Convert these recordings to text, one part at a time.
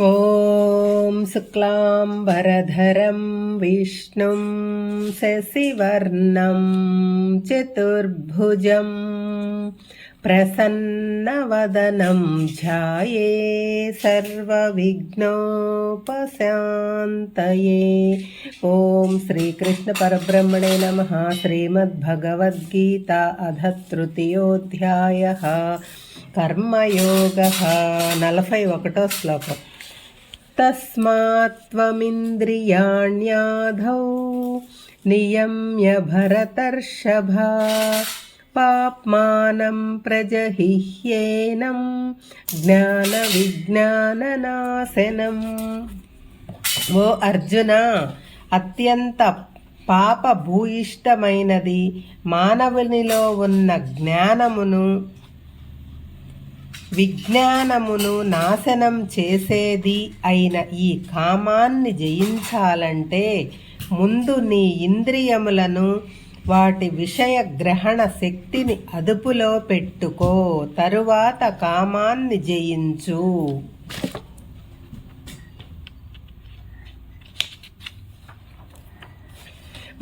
ॐ शुक्लाम्बरधरं विष्णुं शशिवर्णं प्रसन्न प्रसन्नवदनं ध्याये सर्वविघ्नोपशान्तये। ॐ श्रीकृष्णपरब्रह्मणे नमः श्रीमद्भगवद्गीता अध तृतीयोऽध्यायः। కర్మయోగ. నలభై ఒకటో శ్లోకం. తస్మాత్వమింద్రియాణ్యాధౌ నియమ్య భరతర్షభ. పాప్మానం ప్రజహిహ్యేనం జ్ఞాన విజ్ఞాననాశనం ఓ అర్జున అత్యంత పాప భూయిష్టమైనది మానవునిలో ఉన్న జ్ఞానమును విజ్ఞానమును నాశనం చేసేది అయిన ఈ కామాన్ని జయించాలంటే ముందు నీ ఇంద్రియములను వాటి విషయ గ్రహణ శక్తిని అదుపులో పెట్టుకో తరువాత కామాన్ని జయించు.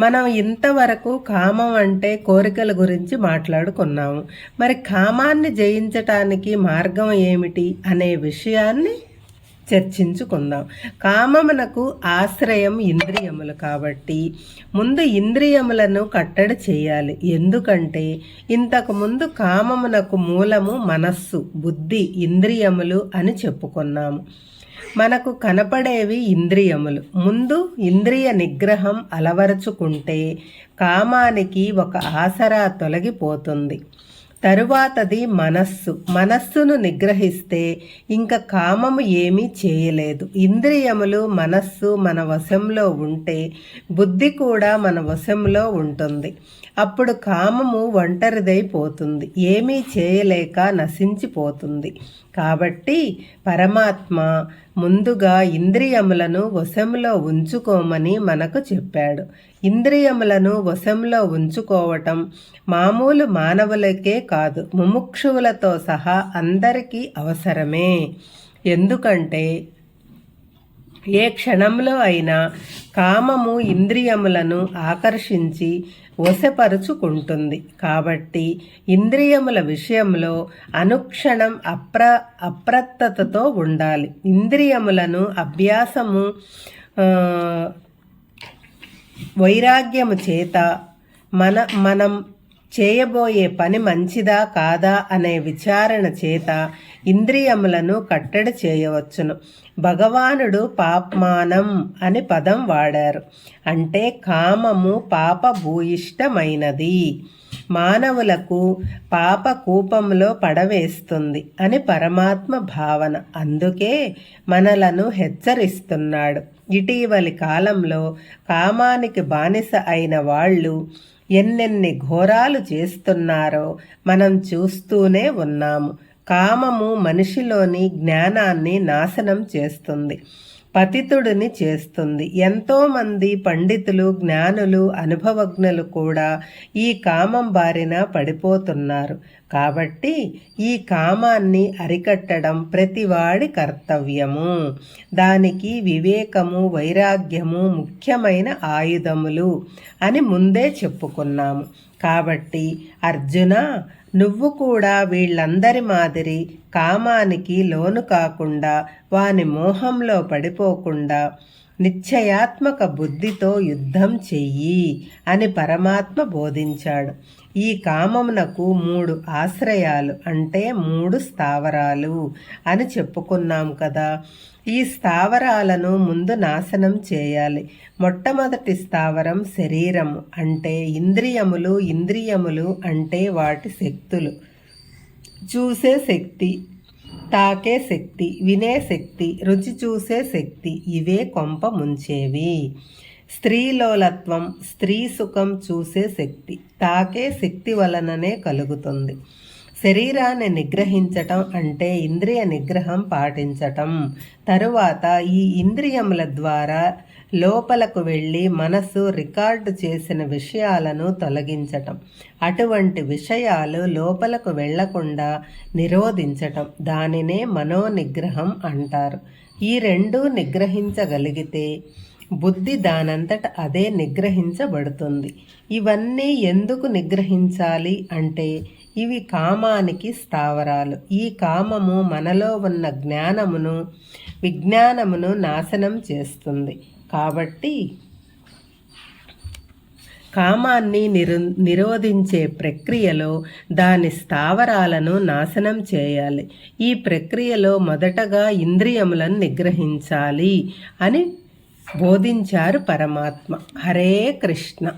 మనం ఇంతవరకు కామం అంటే కోరికల గురించి మాట్లాడుకున్నాము. మరి కామాన్ని జయించటానికి మార్గం ఏమిటి అనే విషయాన్ని చర్చించుకుందాం. కామమునకు ఆశ్రయం ఇంద్రియములు కాబట్టి ముందు ఇంద్రియములను కట్టడి చేయాలి. ఎందుకంటే ఇంతకుముందు కామమునకు మూలము మనస్సు బుద్ధి ఇంద్రియములు అని చెప్పుకున్నాము. మనకు కనపడేవి ఇంద్రియములు. ముందు ఇంద్రియ నిగ్రహం అలవరుచుకుంటే కామానికి ఒక ఆసరా తొలగిపోతుంది. తరువాతది మనస్సు. మనస్సును నిగ్రహిస్తే ఇంకా కామము ఏమీ చేయలేదు. ఇంద్రియములు మనస్సు మన వశంలో ఉంటే బుద్ధి కూడా మన వశంలో ఉంటుంది. అప్పుడు కామము ఒంటరిదైపోతుంది. ఏమీ చేయలేక నశించిపోతుంది. కాబట్టి పరమాత్మ ముందుగా ఇంద్రియములను వశంలో ఉంచుకోమని మనకు చెప్పాడు. ఇంద్రియములను వశంలో ఉంచుకోవటం మామూలు మానవులకే కాదు ముముక్షువులతో సహా అందరికీ అవసరమే. ఎందుకంటే ఏ క్షణంలో అయినా కామము ఇంద్రియములను ఆకర్షించి వశపరుచుకుంటుంది. కాబట్టి ఇంద్రియముల విషయంలో అనుక్షణం అప్ర అప్రత్తతతో ఉండాలి. ఇంద్రియములను అభ్యాసము వైరాగ్యము చేత మన మనం చేయబోయే పని మంచిదా కాదా అనే విచారణ చేత ఇంద్రియములను కట్టడి చేయవచ్చును. భగవానుడు పాప్మానం అని పదం వాడారు. అంటే కామము పాప భూయిష్టమైనది మానవులకు పాప కూపంలో పడవేస్తుంది అని పరమాత్మ భావన. అందుకే మనలను హెచ్చరిస్తున్నాడు. ఇటీవలి కాలంలో కామానికి బానిస అయిన వాళ్ళు ఎన్నెన్ని ఘోరాలు చేస్తున్నారో మనం చూస్తూనే ఉన్నాము. కామము మనిషిలోని జ్ఞానాన్ని నాశనం చేస్తుంది. పతితుడిని చేస్తుంది. ఎంతోమంది పండితులు జ్ఞానులు అనుభవజ్ఞులు కూడా ఈ కామం బారిన పడిపోతున్నారు. కాబట్టి ఈ కామాన్ని అరికట్టడం ప్రతివాడి కర్తవ్యము. దానికి వివేకము వైరాగ్యము ముఖ్యమైన ఆయుధములు అని ముందే చెప్పుకున్నాము. కాబట్టి అర్జున నువ్వు కూడా వీళ్ళందరి మాదిరి కామానికి లోను కాకుండా వాని మోహంలో పడిపోకుండా నిశ్చయాత్మక బుద్ధితో యుద్ధం చెయ్యి అని పరమాత్మ బోధించాడు. ఈ కామమునకు మూడు ఆశ్రయాలు అంటే మూడు స్థావరాలు అని చెప్పుకున్నాం కదా. ఈ స్థావరాలను ముందు నాశనం చేయాలి. మొట్టమొదటి స్థావరం శరీరము అంటే ఇంద్రియములు ఇంద్రియములు అంటే వాటి శక్తులు. చూసే శక్తి తాకే శక్తి వినే శక్తి రుచి చూసే శక్తి ఇవే కొంప ముంచేవి. స్త్రీలోలత్వం స్త్రీ సుఖం చూసే శక్తి తాకే శక్తి వలననే కలుగుతుంది. శరీరాన్ని నిగ్రహించటం అంటే ఇంద్రియ నిగ్రహం పాటించటం. తరువాత ఈ ఇంద్రియముల ద్వారా లోపలకు వెళ్ళి మనసు రికార్డు చేసిన విషయాలను తొలగించటం. అటువంటి విషయాలు లోపలకు వెళ్ళకుండా నిరోధించటం. దానినే మనోనిగ్రహం అంటారు. ఈ రెండు నిగ్రహించగలిగితే బుద్ధి దానంతట అదే నిగ్రహించబడుతుంది. ఇవన్నీ ఎందుకు నిగ్రహించాలి అంటే ఇవి కామానికి స్థావరాలు. ఈ కామము మనలో ఉన్న జ్ఞానమును విజ్ఞానమును నాశనం చేస్తుంది. కాబట్టి కామాన్ని నిరు నిరోధించే ప్రక్రియలో దాని స్థావరాలను నాశనం చేయాలి. ఈ ప్రక్రియలో మొదటగా ఇంద్రియములను నిగ్రహించాలి అని బోధించారు పరమాత్మ. హరే కృష్ణ.